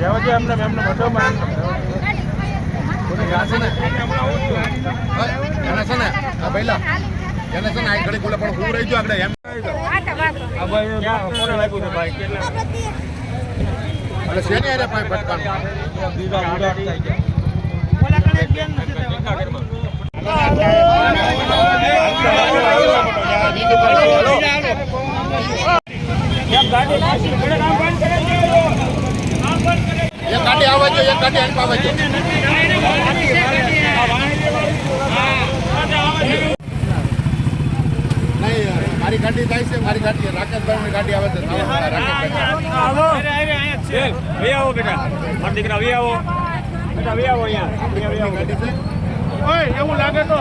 રહેવા દે એમને એમને મોટો એને છે ને? એને છે ને આ પહેલા. એને છે ને આ ઘડી બોલે પણ હું રહી ગયો આગળ એમ. આ ભાઈ કોને લાગ્યું છે ભાઈ? એક ગાડી આવે છે એક ગાડી આની પાસે છે નહીં મારી ગાડી જાય છે મારી ગાડી રાકેશભાઈની ગાડી આવે છે રાકેશભાઈ. વી આવો બેટા. મારા દીકરા વી આવો. બેટા વી આવો અહીંયા. આવો. ગાડી છે. ઓય એવું લાગે તો.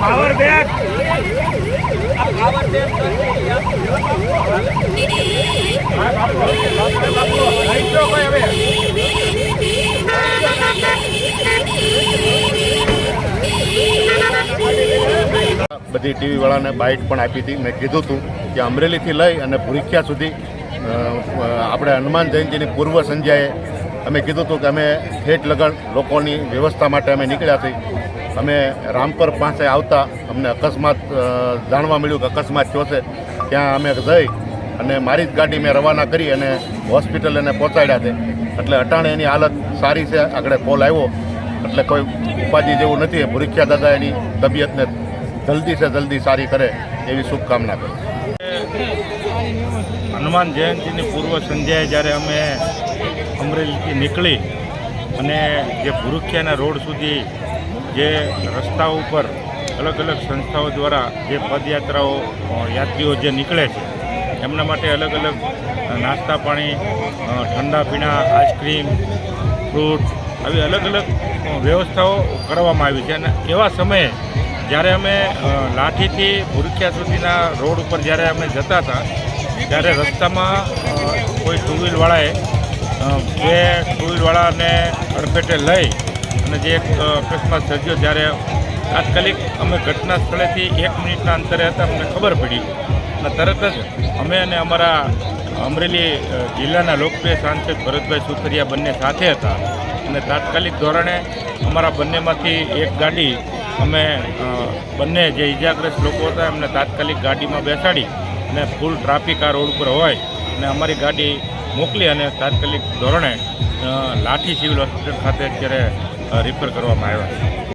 પાવર બેક પાવર બેક બધી ટીવીવાળાને બાઇટ પણ આપી હતી. મેં કીધું હતું કે અમરેલીથી લઈ અને ભૂરીખ્યા સુધી આપણે હનુમાન જયંતિની પૂર્વ સંધ્યાએ અમે કીધું હતું કે અમે ઠેઠ લગન લોકોની વ્યવસ્થા માટે અમે નીકળ્યા છીએ. અમે રામપર પાસે આવતા અમને અકસ્માત જાણવા મળ્યું કે અકસ્માત થયો છે. ત્યાં અમે જઈ અને મારી જ ગાડી મેં રવાના કરી અને હોસ્પિટલ એને પહોંચાડ્યા છે. એટલે અટાણે એની હાલત સારી છે. આગળ કોલ આવ્યો. એટલે કોઈ ઉપાધિ જેવું નથી. ભૂરીખ્યા દાદા એની તબિયતને જલ્દી સે જલ્દી સારી કરે એવી શુભકામના કરું હનુમાન જયંતિની પૂર્વ સંધ્યાએ જ્યારે અમે અમરેલીથી નીકળી અને જે ભુરુખિયાના રોડ સુધી જે રસ્તા ઉપર અલગ અલગ સંસ્થાઓ દ્વારા જે પદયાત્રાઓ યાત્રીઓ જે નીકળે છે, એમના માટે અલગ અલગ નાસ્તા પાણી ઠંડા પીણા, આઈસ્ક્રીમ, ફ્રૂટ, આવી અલગ અલગ વ્યવસ્થાઓ કરવામાં આવી છે. અને એવા સમયે જ્યારે અમે લાઠીથી ભૂરખિયા સુધીના રોડ ઉપર જ્યારે અમે જતા હતા, ત્યારે રસ્તામાં કોઈ ટુ વ્હીલવાળાએ બે ટુ વ્હીલવાળાને અડફેટે લઈ અને જે એક અકસ્માત સર્જ્યો જ્યારે તાત્કાલિક અમે ઘટના સ્થળેથી એક મિનિટના અંતરે હતા, અમને ખબર પડી. અને તરત જ અમે અને અમારા અમરેલી જિલ્લાના લોકપ્રિય સાંસદ ભરતભાઈ સુતરિયા બંને સાથે હતા. અને તાત્કાલિક ધોરણે અમારા બંનેમાંથી એક ગાડી અમે બંને જે ઇજાગ્રસ્ત લોકો હતા, એમને તાત્કાલિક ગાડીમાં બેસાડી અને ફૂલ ટ્રાફિક આ રોડ ઉપર હોય અને અમારી ગાડી મોકલી અને તાત્કાલિક ધોરણે લાઠી સિવિલ હોસ્પિટલ ખાતે અત્યારે અ, રિફર કરવામાં આવ્યા.